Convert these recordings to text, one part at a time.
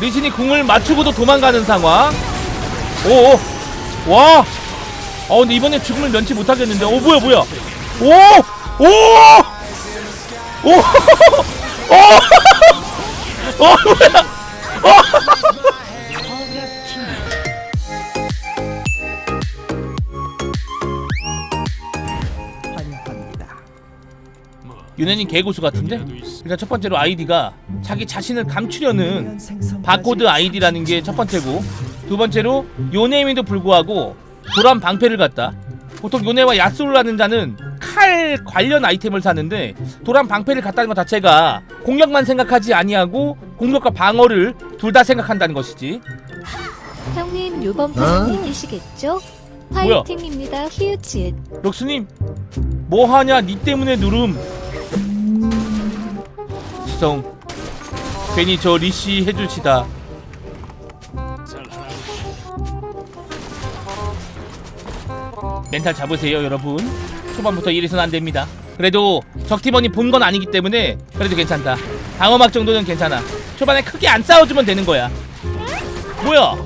리신이 궁을 맞추고도 도망가는 상황. 오, 오. 와. 어, 근데 이번에 죽음을 면치 못하겠는데. 오, 뭐야, 뭐야. 오! 오! 오! 오! 어, 뭐야? 환 유네님 개고수 같은데? 일단 첫 번째로 아이디가 자기 자신을 감추려는 바코드 아이디라는 게 첫 번째고 두 번째로 요네임에도 불구하고 도란 방패를 갖다 보통 요네와 야스를 하는 자는 칼 관련 아이템을 사는데 도란 방패를 갖다는 것 자체가 공격만 생각하지 아니하고 공격과 방어를 둘 다 생각한다는 것이지 형님 요번 판은 이기시겠죠? 뭐야? 화이팅입니다. 히읗이읒. 럭스님 뭐하냐 니 때문에 누름 지성. 괜히 저 리시 해줄시다. 멘탈 잡으세요 여러분. 초반부터 이래선 안됩니다. 그래도 적팀원이 본 건 아니기 때문에 그래도 괜찮다. 방어막 정도는 괜찮아. 초반에 크게 안 싸워주면 되는 거야. 뭐야?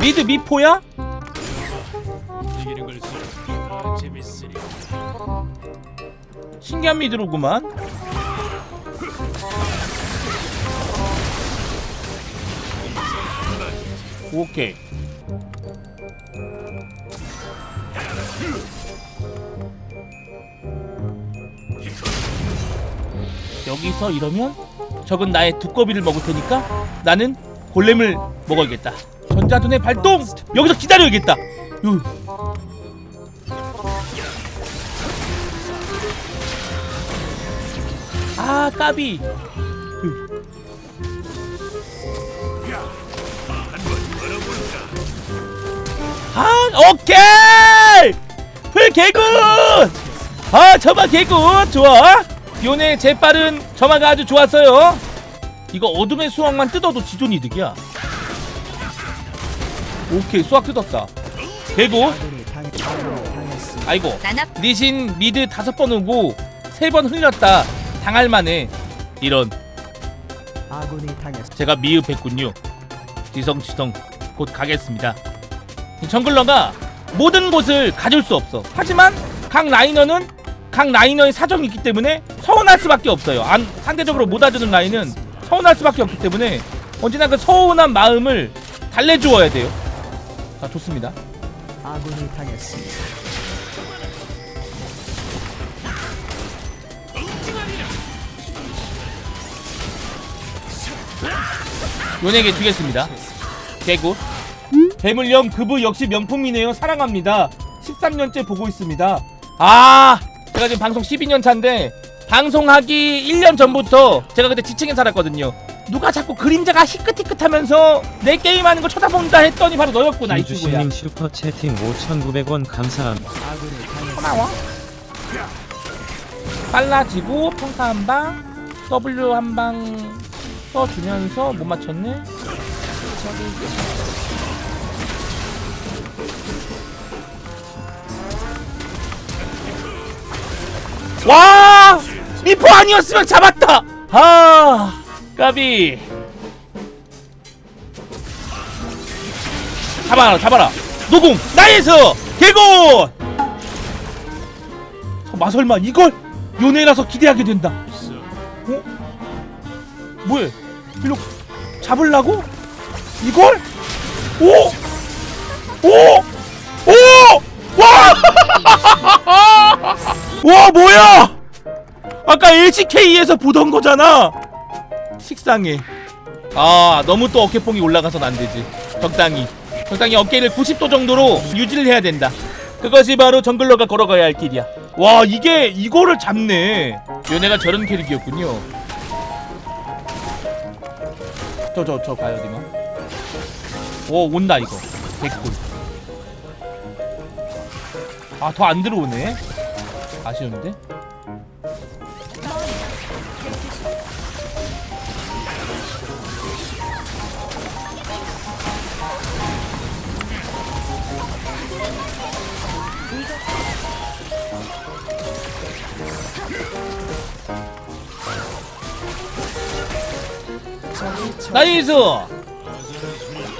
미드 미포야? 신기한 미드로구만 오케이 여기서 이러면 적은 나의 두꺼비를 먹을 테니까 나는 골렘을 먹어야겠다. 전자둔의 발동! 여기서 기다려야겠다. 요. 아 까비 아 오케이! 풀 개굿! 아 저마 개굿! 좋아. 요네 재빠른 저마가 아주 좋았어요. 이거 어둠의 수확만 뜯어도 지존 이득이야. 오케이 수확 뜯었다. 당했습니다. 아이고 리신 미드 다섯 번 오고 세 번 흘렸다. 당할 만해. 이런. 제가 미흡했군요. 지성지성 곧 가겠습니다 이 정글러가 모든 곳을 가질 수 없어 하지만 각 라이너는 각 라이너의 사정이 있기 때문에 서운할 수밖에 없어요 안, 상대적으로 못 와주는 라인은 서운할 수밖에 없기 때문에 언제나 그 서운한 마음을 달래주어야 돼요 자 좋습니다 아군이 당했습니다. 요네게 주겠습니다. 개구. 괴물령 그부 역시 명품이네요. 사랑합니다. 13년째 보고 있습니다. 아, 제가 지금 방송 12년 차인데 방송하기 1년 전부터 제가 그때 지층에 살았거든요. 누가 자꾸 그림자가 희끗희끗하면서 내 게임하는 거 쳐다본다 했더니 바로 너였구나 이 친구야. 김주신님 슈퍼 채팅 5,900원 감사합니다. 아군이 당했습니다. 고마워. 빨라지고 평타 한 방, W 한 방 써주면서 못 맞췄네. 와! 미포 아니었으면 잡았다! 아, 까비. 잡아라, 잡아라. 노공, 나이스! 개골! 마설마 이걸 요네라서 기대하게 된다. 어? 뭐해? 일로 잡으려고? 이걸? 오! 오! 오! 와! 와 뭐야? 아까 LCK에서 보던 거잖아. 식상해. 아 너무 또 어깨뽕이 올라가선 안 되지. 적당히 적당히 어깨를 90도 정도로 유지를 해야 된다. 그것이 바로 정글러가 걸어가야 할 길이야. 와 이게 이거를 잡네. 요네가 저런 캐릭이었군요. 저 저저 가요 니마. 오 온다 이거. 개꿀. 아 더 안 들어오네. 아쉬운데. 나이스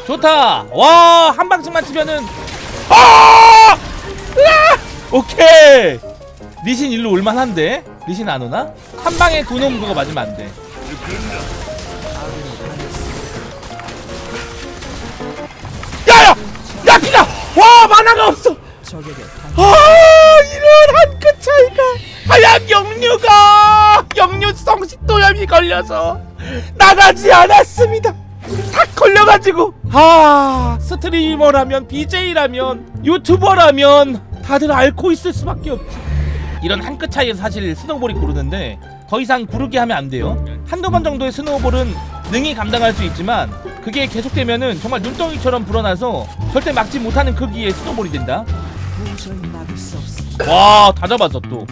좋다 와 한 방씩만 치면은 아! 오케이. 리신 일로 올만한데? 리신 안 오나? 한 방에 두놈 그거 맞으면 안돼. 야야! 야 피가! 와 만화가 없어! 아 이런 한 끗 차이가. 하얀 역류가! 역류성 식도염이 걸려서 나가지 않았습니다. 탁 걸려가지고. 아 스트리머라면 BJ라면 유튜버라면 다들 앓고 있을 수밖에 없지 이런 한 끗 차이에서 사실 스노우볼이 고르는데 더 이상 구르게 하면 안 돼요 한두 번 정도의 스노우볼은 능히 감당할 수 있지만 그게 계속되면은 정말 눈덩이처럼 불어나서 절대 막지 못하는 크기의 스노우볼이 된다. 와, 다 잡았어 또.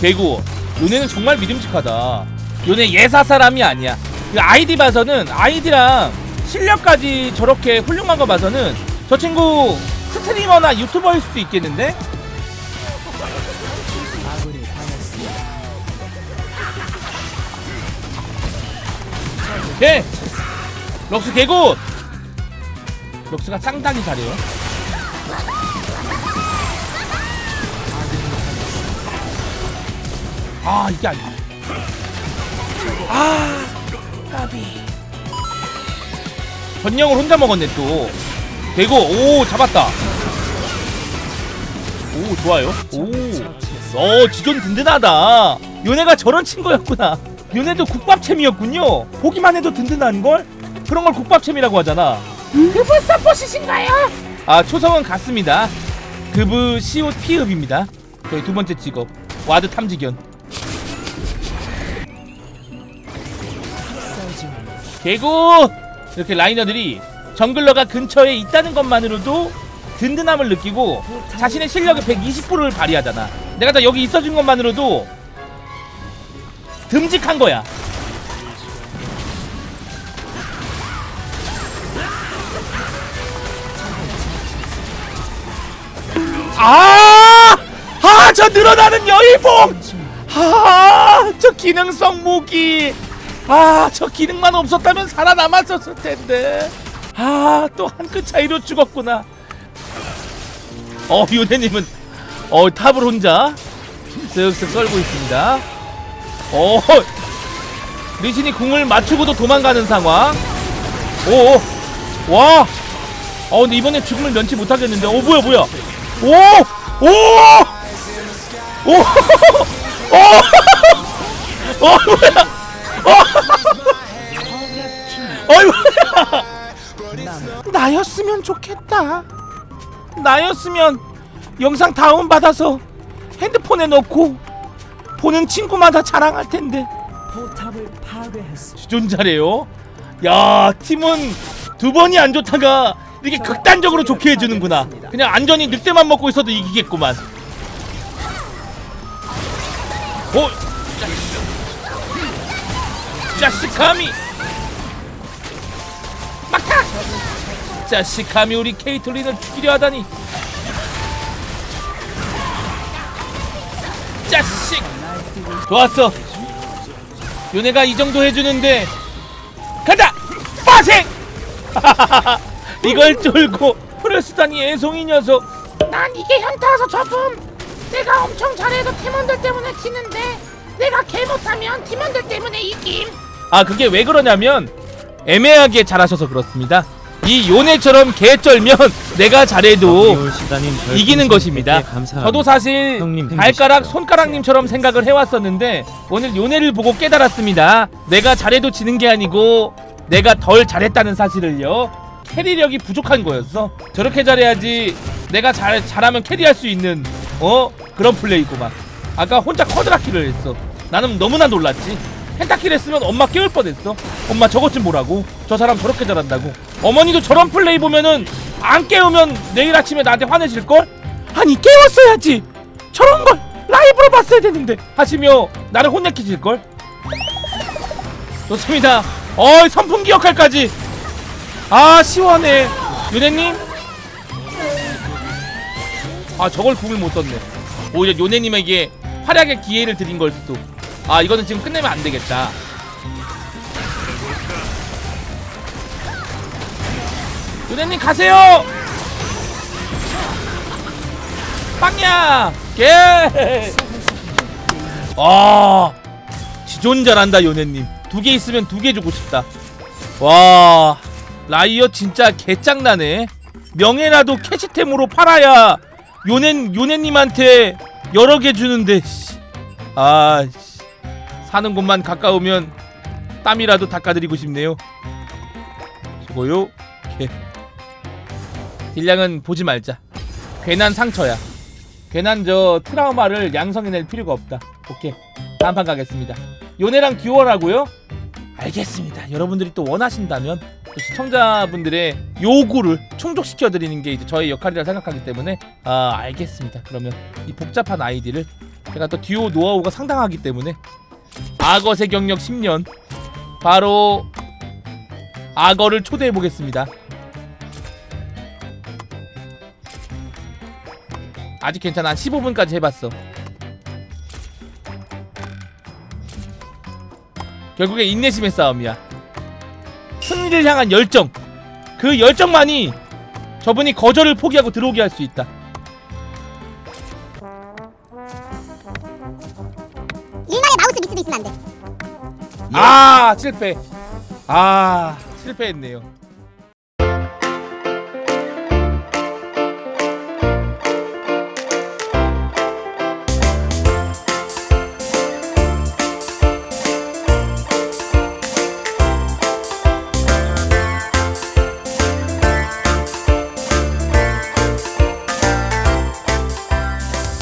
개구. 요네는 정말 믿음직하다. 요네 예사 사람이 아니야. 그 아이디 봐서는 아이디랑 실력까지 저렇게 훌륭한 거 봐서는 저 친구 스트리머나 유튜버일 수도 있겠는데? 개. 럭스 개구. 럭스가 상당히 잘해요. 아 이게 아니야. 아 까비. 전령을 혼자 먹었네 또. 개구 오 잡았다. 오 좋아요. 오. 어 지존 든든하다. 요네가 저런 친구였구나. 요네도 국밥챔이었군요. 보기만 해도 든든한 걸. 그런 걸 국밥챔이라고 하잖아. 그분 서포시신가요? 아 초성은 같습니다. 그브 시옷 피읍입니다. 저희 두 번째 직업 와드 탐지견. 개구 이렇게 라이너들이 정글러가 근처에 있다는 것만으로도 든든함을 느끼고 자신의 실력의 120%를 발휘하잖아. 내가 다 여기 있어준 것만으로도 듬직한 거야. 아! 아, 저 늘어나는 여의봉! 아, 저 기능성 무기! 아, 저 기능만 없었다면 살아남았었을 텐데. 아, 또 한 끗 차이로 죽었구나. 어, 요네님은 어 탑을 혼자 쓱쓱 썰고 있습니다. 어, 리신이 궁을 맞추고도 도망가는 상황. 오, 오. 와. 어, 근데 이번엔 죽음을 면치 못하겠는데. 어, 뭐야, 뭐야. 오, 오, 오, 오, 어, 뭐야. 어, 어이, 뭐야. 나였으면 좋겠다. 나였으면 영상 다운 받아서 핸드폰에 넣고 보는 친구마다 자랑할 텐데. 포탑을 파괴했습니다. 주전 잘해요. 야 팀은 두 번이 안 좋다가 이렇게 극단적으로 좋게 해주는구나. 그냥 안전히 늑대만 먹고 있어도 이기겠구만. 오, 자식감이 막타. 자식감이 우리 케이틀린을 죽이려 하다니. 자식. 좋았어. 요네가 이 정도 해주는데 간다 빠생 이걸 쫄고 프레스단이 애송이 녀석 난 이게 현타와서 접음. 내가 엄청 잘해도 팀원들 때문에 지는데 내가 개 못하면 팀원들 때문에 이김. 아 그게 왜 그러냐면 애매하게 잘하셔서 그렇습니다 이 요네처럼 개 쩔면 내가 잘해도 비올시다님 별풍선 이기는 것입니다. 100개 감사합니다. 저도 사실 발가락? 손가락님처럼 생각을 해왔었는데 오늘 요네를 보고 깨달았습니다. 내가 잘해도 지는 게 아니고 내가 덜 잘했다는 사실을요. 캐리력이 부족한 거였어 저렇게 잘해야지 내가 잘, 잘하면 캐리할 수 있는 어? 그런 플레이구만 아까 혼자 쿼드라키를 했어. 나는 너무나 놀랐지. 펜타킬 했으면 엄마 깨울 뻔했어. 엄마 저것 좀 보라고. 저 사람 저렇게 잘한다고 어머니도 저런 플레이 보면은 안 깨우면 내일 아침에 나한테 화내실 걸? 아니 깨웠어야지! 저런 걸 라이브로 봤어야 되는데 하시며 나를 혼내키실 걸? 좋습니다. 어이 선풍기 역할까지? 아 시원해. 요네님? 아 저걸 궁을 못 썼네. 오히려 요네님에게 활약의 기회를 드린 걸 수도. 아 이거는 지금 끝내면 안 되겠다 요네님 가세요 빵야 개. 아 지존 잘한다 요네님 두 개 있으면 두 개 주고 싶다 와 라이어 진짜 개짱나네 명예라도 캐시템으로 팔아야 요네 요네님한테 여러 개 주는데 씨. 아 씨. 사는 곳만 가까우면 땀이라도 닦아드리고 싶네요 수고요 개. 딜량은 보지 말자. 괜한 상처야. 괜한 저 트라우마를 양성해낼 필요가 없다. 오케이. 다음 판 가겠습니다. 요네랑 듀얼하고요? 알겠습니다. 여러분들이 또 원하신다면 또 시청자분들의 요구를 충족시켜드리는 게 이제 저의 역할이라 생각하기 때문에 아 알겠습니다. 그러면 이 복잡한 아이디를 제가 또 듀오 노하우가 상당하기 때문에 악어의 경력 10년. 바로 악어를 초대해 보겠습니다 아직 괜찮아. 한 15분까지 해봤어. 결국에 인내심의 싸움이야. 승리를 향한 열정. 그 열정만이 저분이 거절을 포기하고 들어오게 할 수 있다. 일말의 마우스 미스도 있으면 안 돼. 아 실패. 아 실패했네요